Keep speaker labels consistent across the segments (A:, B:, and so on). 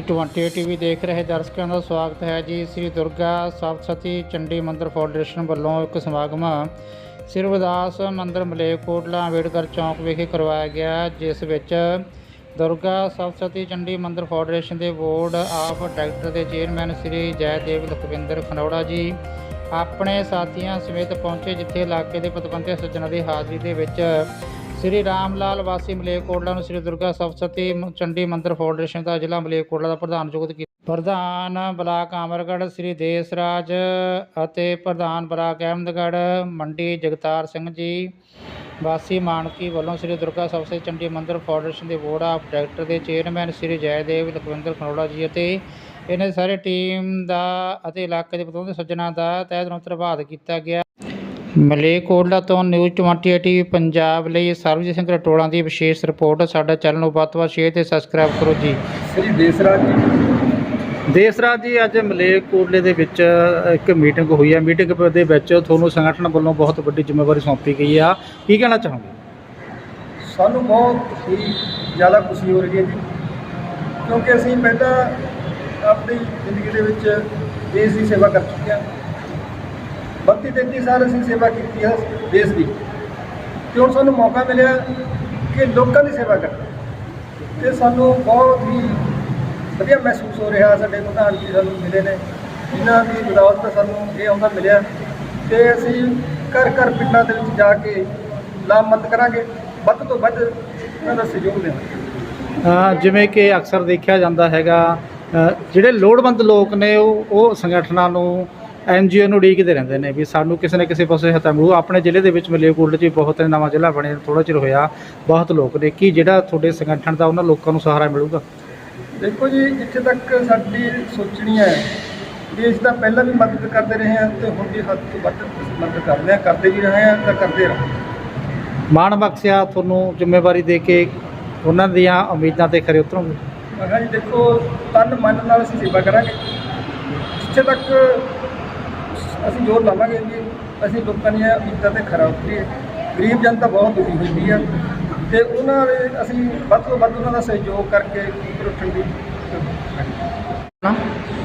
A: 20 TV ਦੇਖ ਰਹੇ ਦਰਸ਼ਕਾਂ ਦਾ ਸਵਾਗਤ ਹੈ ਜੀ। ਸ੍ਰੀ ਦੁਰਗਾ ਸਪਤਸਤੀ ਚੰਡੀ ਮੰਦਿਰ ਫਾਊਂਡੇਸ਼ਨ ਵੱਲੋਂ ਇੱਕ ਸਮਾਗਮ ਸ੍ਰੀ ਰਵਿਦਾਸ ਮੰਦਿਰ ਮਲੇਰਕੋਟਲਾ ਅੰਬੇਡਕਰ ਚੌਂਕ ਵਿਖੇ ਕਰਵਾਇਆ ਗਿਆ, ਜਿਸ ਵਿੱਚ ਦੁਰਗਾ ਸਪਤਸਤੀ ਚੰਡੀ ਮੰਦਿਰ ਫਾਊਂਡੇਸ਼ਨ ਦੇ ਬੋਰਡ ਆਫ ਡਾਇਰੈਕਟਰ ਦੇ ਚੇਅਰਮੈਨ ਸ੍ਰੀ ਜੈਦੇਵ ਲਖਵਿੰਦਰ ਖਨੌੜਾ ਜੀ, ਆਪਣੇ ਸਾਥੀਆਂ ਸਮੇਤ ਪਹੁੰਚੇ ਜਿੱਥੇ ਇਲਾਕੇ ਦੇ ਪਤਵੰਤੇ ਸੱਜਣਾਂ ਦੀ ਹਾਜ਼ਰੀ ਦੇ ਵਿੱਚ ਸ੍ਰੀ ਰਾਮ ਲਾਲ ਵਾਸੀ ਮਲੇਕੋਟਲਾ ਨੂੰ ਸ੍ਰੀ ਦੁਰਗਾ ਸਪਤਸਤੀ ਚੰਡੀ ਮੰਦਿਰ ਫਾਊਂਡੇਸ਼ਨ ਦਾ ਜ਼ਿਲ੍ਹਾ ਮਲੇਕੋਟਲਾ ਦਾ ਪ੍ਰਧਾਨ ਨਿਯੁਕਤ ਕੀਤਾ ਪ੍ਰਧਾਨ ਬਲਾਕ ਅਮਰਗੜ੍ਹ, ਸ੍ਰੀ ਦੇਸ ਰਾਜ ਅਤੇ ਪ੍ਰਧਾਨ ਬਲਾਕ ਅਹਿਮਦਗੜ੍ਹ, ਮੰਡੀ ਜਗਤਾਰ ਸਿੰਘ ਜੀ, ਵਾਸੀ ਮਾਨਕੀ ਵੱਲੋਂ ਸ੍ਰੀ ਦੁਰਗਾ ਸਪਤਸਤੀ ਚੰਡੀ ਮੰਦਿਰ ਫਾਊਂਡੇਸ਼ਨ ਦੇ ਬੋਰਡ ਆਫ ਡਾਇਰੈਕਟਰ ਦੇ ਚੇਅਰਮੈਨ ਸ੍ਰੀ ਜੈਦੇਵ ਲਖਵਿੰਦਰ ਖਨੌੜਾ ਜੀ ਅਤੇ ਇਹਨਾਂ ਦੀ ਸਾਰੇ ਟੀਮ ਦਾ ਅਤੇ ਇਲਾਕੇ ਦੇ ਪ੍ਰਤੀਨਿਧ ਸੱਜਣਾ ਦਾ ਤਹਿ ਦਿਲੋਂ ਧੰਨਵਾਦ ਕੀਤਾ ਗਿਆ। ਮਲੇਰਕੋਟਲਾ ਤੋਂ ਨਿਊਜ਼ 28 ਟੀਵੀ ਪੰਜਾਬ ਲਈ ਸਰਬਜੀਤ ਸਿੰਘ ਰਟੋਲਾ ਦੀ ਵਿਸ਼ੇਸ਼ ਰਿਪੋਰਟ। ਸਾਡਾ ਚੈਨਲ ਨੂੰ ਵੱਧ ਤੋਂ ਵੱਧ ਸ਼ੇਅਰ ਤੇ ਸਬਸਕ੍ਰਾਈਬ ਕਰੋ ਜੀ।
B: ਸ੍ਰੀ ਦੇਸਰਾਜ ਜੀ।
A: ਦੇਸਰਾਜ ਜੀ ਅੱਜ ਮਲੇਰਕੋਟਲੇ ਦੇ ਵਿੱਚ ਇੱਕ ਮੀਟਿੰਗ ਹੋਈ ਹੈ। ਮੀਟਿੰਗ ਦੇ ਵਿੱਚ ਤੁਹਾਨੂੰ ਸੰਗਠਨ ਵੱਲੋਂ ਬਹੁਤ ਵੱਡੀ ਜ਼ਿੰਮੇਵਾਰੀ ਸੌਂਪੀ ਗਈ ਆ। ਕੀ ਕਹਿਣਾ ਚਾਹੋਗੇ?
B: ਸਾਨੂੰ ਬਹੁਤ ਹੀ ਜ਼ਿਆਦਾ ਖੁਸ਼ੀ ਹੋ ਰਹੀ ਹੈ ਜੀ। ਕਿਉਂਕਿ ਅਸੀਂ ਪਹਿਲਾਂ ਆਪਣੀ ਜ਼ਿੰਦਗੀ ਦੇ ਵਿੱਚ ਦੇਸ਼ ਦੀ ਸੇਵਾ ਕਰ ਚੁੱਕੇ ਹਾਂ। 32 33 ਸਾਲ ਅਸੀਂ ਸੇਵਾ ਕੀਤੀ ਹੈ ਦੇਸ਼ ਦੀ। ਤੇ ਹੁਣ ਸਾਨੂੰ ਮੌਕਾ ਮਿਲਿਆ ਕਿ ਲੋਕਾਂ ਦੀ ਸੇਵਾ ਕਰਨਾ। ਤੇ ਸਾਨੂੰ ਬਹੁਤ ਹੀ ਵਧੀਆ ਮਹਿਸੂਸ ਹੋ ਰਿਹਾ ਸਾਡੇ ਪ੍ਰਧਾਨ ਜੀ ਸਾਨੂੰ ਮਿਲੇ ਨੇ। ਜਿਨ੍ਹਾਂ ਦੀ ਬਦੌਲਤ ਸਾਨੂੰ ਇਹ ਆਉਂਦਾ ਮਿਲਿਆ। ਤੇ ਅਸੀਂ ਘਰ ਘਰ ਪਿੰਡਾਂ ਦੇ ਵਿੱਚ ਜਾ ਕੇ ਲਾਮਤ ਕਰਾਂਗੇ। ਵੱਧ ਤੋਂ ਵੱਧ ਇਹਨਾਂ ਦਾ ਸਹਿਯੋਗ ਦੇਵਾਂਗੇ।
A: ਜਿਵੇਂ ਕਿ ਅਕਸਰ ਦੇਖਿਆ ਜਾਂਦਾ ਹੈਗਾ ਜਿਹੜੇ ਲੋੜਵੰਦ ਲੋਕ ਨੇ ਉਹ ਉਹ ਸੰਗਠਨਾਂ ਨੂੰ ਐਨਜੀਓ ਨੂੰ ਉਡੀਕਦੇ ਰਹਿੰਦੇ ਨੇ ਵੀ ਸਾਨੂੰ ਕਿਸੇ ਨਾ ਕਿਸੇ ਪਾਸੇ ਹੱਥਾਂ ਮਿਲੂ ਆਪਣੇ ਜ਼ਿਲ੍ਹੇ ਦੇ ਵਿੱਚ ਮਲੇਰਕੋਟਲੇ 'ਚ ਵੀ ਬਹੁਤ ਨਵਾਂ ਜ਼ਿਲ੍ਹਾ ਬਣਿਆ ਥੋੜਾ ਚਿਰ ਹੋਇਆ ਬਹੁਤ ਲੋਕ ਨੇ। ਕੀ ਜਿਹੜਾ ਤੁਹਾਡੇ ਸੰਗਠਨ ਦਾ ਉਹਨਾਂ ਲੋਕਾਂ ਨੂੰ ਸਹਾਰਾ ਮਿਲੂਗਾ?
B: ਦੇਖੋ ਜੀ ਜਿੱਥੇ ਤੱਕ ਸਾਡੀ ਸੋਚਣੀ ਹੈ ਅਸੀਂ ਤਾਂ ਪਹਿਲਾਂ ਵੀ ਮਦਦ ਕਰਦੇ ਰਹੇ ਹਾਂ ਤੇ ਹੁਣ ਵੀ ਹੱਦ ਤੋਂ ਵੱਧ ਮਦਦ ਕਰਦੇ ਹਾਂ ਕਰਦੇ ਵੀ ਰਹੇ ਹਾਂ ਤਾਂ ਕਰਦੇ ਰਹਾਂਗੇ।
A: ਮਾਣ ਬਖਸ਼ਿਆ ਤੁਹਾਨੂੰ ਜ਼ਿੰਮੇਵਾਰੀ ਦੇ ਕੇ ਉਹਨਾਂ ਦੀਆਂ ਉਮੀਦਾਂ ਤੇ ਖਰੇ ਉਤਰੋਗੇ?
B: ਮੈਂ ਕਿਹਾ ਜੀ ਦੇਖੋ ਤਨ ਮਨ ਨਾਲ ਅਸੀਂ ਸੇਵਾ ਕਰਾਂਗੇ। ਜਿੱਥੇ ਤੱਕ ਅਸੀਂ ਜ਼ੋਰ ਲਾਵਾਂਗੇ ਵੀ ਅਸੀਂ ਲੋਕਾਂ ਦੀਆਂ ਉਮੀਦਾਂ ਤੇ ਖਰਾ ਉਤਰੀਏ। ਗਰੀਬ ਜਨਤਾ ਬਹੁਤ ਦੁਖੀ ਹੁੰਦੀ ਹੈ ਤੇ ਉਹਨਾਂ ਦੇ ਅਸੀਂ ਵੱਧ ਤੋਂ ਵੱਧ ਉਹਨਾਂ ਦਾ ਸਹਿਯੋਗ ਕਰਕੇ ਉੱਠਣ ਦੀ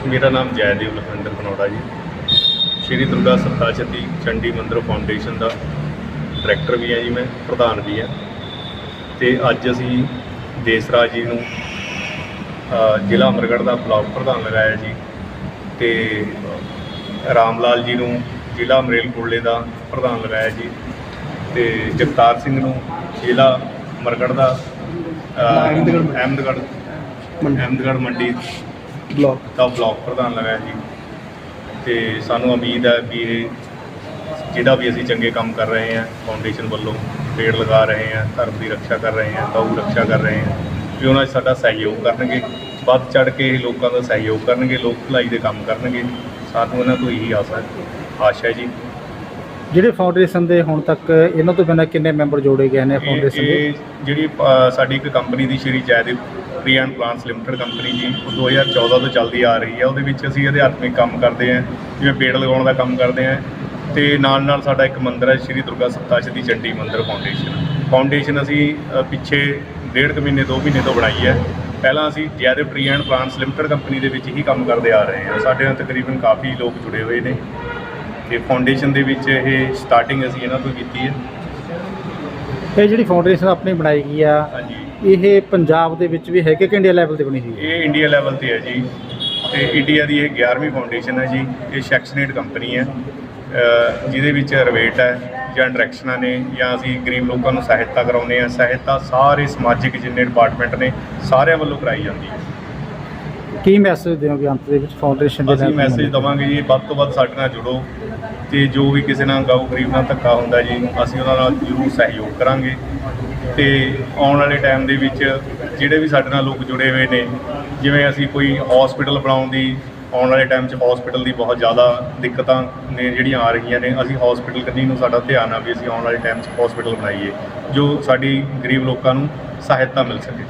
C: ਮੇਰਾ ਨਾਮ ਜੈਦੇਵ ਲਖਵਿੰਦਰ ਖਨੌੜਾ ਜੀ। ਸ਼੍ਰੀ ਦੁਰਗਾ ਸਪਤਾਚਤੀ ਚੰਡੀ ਮੰਦਿਰ ਫਾਊਂਡੇਸ਼ਨ ਦਾ ਡਾਇਰੈਕਟਰ ਵੀ ਹਾਂ ਜੀ ਮੈਂ ਪ੍ਰਧਾਨ ਵੀ ਹਾਂ। ਤੇ ਅੱਜ ਅਸੀਂ ਦੇਸਰਾਜ ਜੀ ਨੂੰ ਜ਼ਿਲ੍ਹਾ ਅਮਰਗੜ੍ਹ ਦਾ ਬਲਾਕ ਪ੍ਰਧਾਨ ਲਗਾਇਆ ਜੀ। ਤੇ ਰਾਮ ਲਾਲ ਜੀ ਨੂੰ ਜ਼ਿਲ੍ਹਾ ਮਰੇਲਕੋਟਲੇ ਦਾ ਪ੍ਰਧਾਨ ਲਗਾਇਆ ਜੀ ਤੇ ਜਗਤਾਰ ਸਿੰਘ ਨੂੰ ਜ਼ਿਲ੍ਹਾ ਅਮਰਗੜ੍ਹ ਦਾ ਅ,
B: ਅਹਿਮਦਗੜ੍ਹ।
C: ਅਹਿਮਦਗੜ੍ਹ ਅਹਿਮਦਗੜ੍ਹ ਮੰਡੀ
B: ਬਲੌਕ।
C: ਦਾ ਬਲਾਕ ਪ੍ਰਧਾਨ ਲਗਾਇਆ ਜੀ। ਤੇ ਸਾਨੂੰ ਉਮੀਦ ਹੈ ਵੀ ਜਿਹੜਾ ਵੀ ਅਸੀਂ ਚੰਗੇ ਕੰਮ ਕਰ ਰਹੇ ਹਾਂ ਫਾਊਂਡੇਸ਼ਨ ਵੱਲੋਂ ਪੇੜ ਲਗਾ ਰਹੇ ਹਾਂ ਧਰਮ ਦੀ ਰੱਖਿਆ ਕਰ ਰਹੇ ਹਾਂ ਗਊ ਰੱਖਿਆ ਕਰ ਰਹੇ ਹਾਂ ਵੀ ਉਹਨਾਂ ਸਾਡਾ ਸਹਿਯੋਗ ਕਰਨਗੇ। ਵੱਧ ਚੜ ਕੇ ਇਹ ਲੋਕਾਂ ਦਾ ਸਹਿਯੋਗ ਕਰਨਗੇ ਲੋਕ ਭਲਾਈ ਦੇ ਕੰਮ ਕਰਨਗੇ। ਸਾਨੂੰ ਇਹਨਾਂ ਤੋਂ ਇਹੀ ਆਸ ਹੈ ਆਸ਼ਾ ਹੈ ਜੀ।
A: ਜਿਹੜੇ ਫਾਊਂਡੇਸ਼ਨ ਦੇ ਹੁਣ ਤੱਕ ਇਹਨਾਂ ਤੋਂ ਬਿਨਾਂ ਕਿੰਨੇ ਮੈਂਬਰ ਜੋੜੇ ਗਏ ਨੇ ਫਾਊਂਡੇਸ਼ਨ ਦੇ?
C: ਇਹ ਜਿਹੜੀ ਅ, ਸਾਡੀ ਇੱਕ company the Shri Jaidev tree and plants limited company ji ਉਹ 2014 ਤੋਂ ਚੱਲਦੀ ਆ ਰਹੀ ਹੈ ਉਹਦੇ ਵਿੱਚ ਅਸੀਂ ਅਧਿਆਤਮਿਕ ਕੰਮ ਕਰਦੇ ਹਾਂ ਜਿਵੇਂ ਪੇੜ ਲਗਾਉਣ ਦਾ ਕੰਮ ਕਰਦੇ ਹਾਂ ਤੇ ਨਾਲ ਨਾਲ ਸਾਡਾ ਇੱਕ ਮੰਦਿਰ ਹੈ ਸ਼੍ਰੀ ਦੁਰਗਾ ਸਪਤਾਸ਼ਤੀ ਚੰਡੀ ਮੰਦਿਰ ਫਾਊਂਡੇਸ਼ਨ ਫਾਊਂਡੇਸ਼ਨ ਅਸੀਂ ਅ, ਪਿੱਛੇ ਡੇਢ ਕੁ ਮਹੀਨੇ ਦੋ ਮਹੀਨੇ ਤੋਂ ਬਣਾਈ ਹੈ। ਪਹਿਲਾਂ ਅਸੀਂ Jaidev tree and plants limited company ਦੇ ਵਿੱਚ ਹੀ ਕੰਮ ਕਰਦੇ ਆ ਰਹੇ ਹਾਂ। ਸਾਡੇ ਨਾਲ ਤਕਰੀਬਨ ਕਾਫੀ ਲੋਕ ਜੁੜੇ ਹੋਏ ਨੇ ਤੇ ਫਾਊਂਡੇਸ਼ਨ ਦੇ ਵਿੱਚ ਇਹ ਸਟਾਰਟਿੰਗ ਅਸੀਂ ਇਹਨਾਂ ਤੋਂ ਕੀਤੀ ਹੈ।
A: ਇਹ ਜਿਹੜੀ ਫਾਊਂਡੇਸ਼ਨ ਆਪਣੀ ਬਣਾਈ ਗਈ ਆ
C: ਹਾਂਜੀ।
A: ਇਹ ਪੰਜਾਬ ਦੇ ਵਿੱਚ ਵੀ ਹੈ ਕਿ ਇੰਡੀਆ ਲੈਵਲ ਤੇ ਬਣੀ ਹੈ?
C: ਇਹ ਇੰਡੀਆ ਲੈਵਲ ਤੇ ਹੈ ਜੀ। ਤੇ ਇੰਡੀਆ ਦੀ ਇਹ 11ਵੀਂ ਫਾਊਂਡੇਸ਼ਨ ਹੈ ਜੀ। ਇਹ ਸੈਕਸ਼ਨੇਟ ਕੰਪਨੀ ਹੈ। ਜਿਹਦੇ ਵਿੱਚ ਰਵੇਟ ਹੈ। ਜਾਂ ਡਾਇਰੈਕਸ਼ਨਾਂ ਨੇ ਜਾਂ ਅਸੀਂ ਗਰੀਬ ਲੋਕਾਂ ਨੂੰ ਸਹਾਇਤਾ ਕਰਾਉਂਦੇ ਆ ਸਹਾਇਤਾ ਸਾਰੇ ਸਮਾਜਿਕ ਜਿੰਨੇ ਡਿਪਾਰਟਮੈਂਟ ਨੇ ਸਾਰਿਆਂ ਵੱਲੋਂ ਕਰਾਈ ਜਾਂਦੀ ਹੈ।
A: ਕੀ ਮੈਸੇਜ ਦਿਓਗੇ ਅੰਤ ਦੇ ਵਿੱਚ ਫਾਊਂਡੇਸ਼ਨ ਦੇ
C: ਅਸੀਂ ਮੈਸੇਜ ਦਵਾਂਗੇ ਜੀ ਵੱਧ ਤੋਂ ਵੱਧ ਸਾਡੇ ਨਾਲ ਜੁੜੋ ਤੇ ਜੋ ਵੀ ਕਿਸੇ ਨਾਲ ਗਾਉ ਗਰੀਬ ਨਾਲ ਧੱਕਾ ਹੁੰਦਾ ਜੀ ਅਸੀਂ ਉਹਨਾਂ ਨਾਲ ਜ਼ਰੂਰ ਸਹਿਯੋਗ ਕਰਾਂਗੇ ਤੇ ਆਉਣ ਵਾਲੇ ਟਾਈਮ ਦੇ ਵਿੱਚ ਜਿਹੜੇ ਵੀ ਸਾਡੇ ਨਾਲ ਲੋਕ ਜੁੜੇ ਹੋਏ ਨੇ ਜਿਵੇਂ ਅਸੀਂ ਕੋਈ ਹਸਪੀਟਲ ਬਣਾਉਣ ਦੀ ਆਉਣ ਵਾਲੇ ਟਾਈਮ 'ਚ ਹਸਪੀਟਲ ਦੀ ਬਹੁਤ ਜ਼ਿਆਦਾ ਦਿੱਕਤਾਂ ਨੇ ਜਿਹੜੀਆਂ ਆ ਰਹੀਆਂ ਨੇ। ਅਸੀਂ ਹਸਪੀਟਲ ਕੰਨੀ ਨੂੰ ਸਾਡਾ ਧਿਆਨ ਆ ਵੀ ਅਸੀਂ ਆਉਣ ਵਾਲੇ ਟਾਈਮ 'ਚ ਹਸਪੀਟਲ ਬਣਾਈਏ, ਜੋ ਸਾਡੀ ਗਰੀਬ ਲੋਕਾਂ ਨੂੰ ਸਹਾਇਤਾ ਮਿਲ ਸਕੇ।